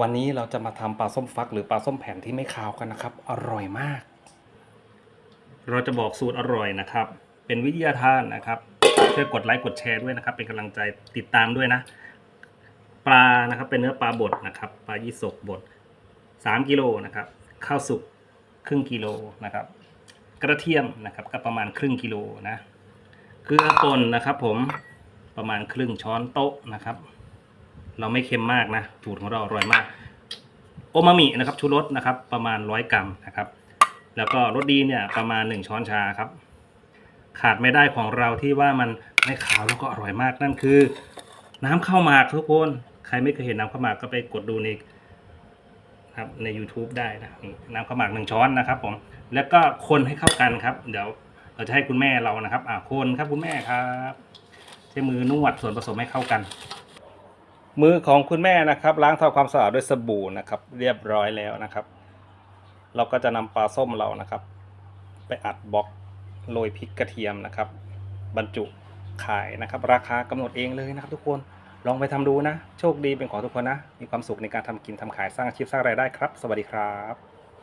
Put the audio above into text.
วันนี้เราจะมาทำปลาส้มฟักหรือปลาส้มแผ่นที่ไม่คาวกันนะครับ อร่อยมาก เราจะบอกสูตรอร่อยนะครับ เป็นวิทยาทานนะครับช่วยกดไลค์กดแชร์ด้วยนะครับ เป็นกำลังใจติดตามด้วยนะ ปลานะครับเป็นเนื้อปลาบดนะครับปลายี่สกบด3กิโลนะครับข้าวสุกครึ่งกิโลนะครับ กระเทียมนะครับก็ประมาณครึ่งกิโลนะเกลือป่นนะครับ ผมประมาณครึ่งช้อนโต๊ะนะครับ เราไม่เค็มมากนะสูตรของเราอร่อยมาก โอมามินะครับชูรสนะครับ ประมาณร้อยกรัมนะครับ แล้วก็รสดีเนี่ยประมาณหนึ่งช้อนชาครับ ขาดไม่ได้ของเราที่ว่ามันไม่ขาวแล้วก็อร่อยมากนั่นคือ น้ำข้าวหมากทุกคนใครไม่เคยเห็นน้ำข้าวหมากก็ไปกดดูในครับใน YouTube ได้นะน้ำข้าวหมากหนึ่งช้อนนะครับผมแล้วก็คนให้เข้ากันครับ เดี๋ยวเราจะให้คุณแม่เรานะครับ อ่าคนครับคุณแม่ครับ ใช้มือนวดส่วนผสมให้เข้ากัน มือของคุณแม่นะครับ ล้างทำความสะอาดด้วยสบู่นะครับ เรียบร้อยแล้วนะครับ เราก็จะนำปลาส้มเรานะครับ ไปอัดบล็อกโรยพริกกระเทียมนะครับ บรรจุขายนะครับ ราคากำหนดเองเลยนะครับ ทุกคนลองไปทำดูนะ โชคดีเป็นของทุกคนนะ มีความสุขในการทำกินทำขายสร้างอาชีพสร้างรายได้ครับ สวัสดีครับ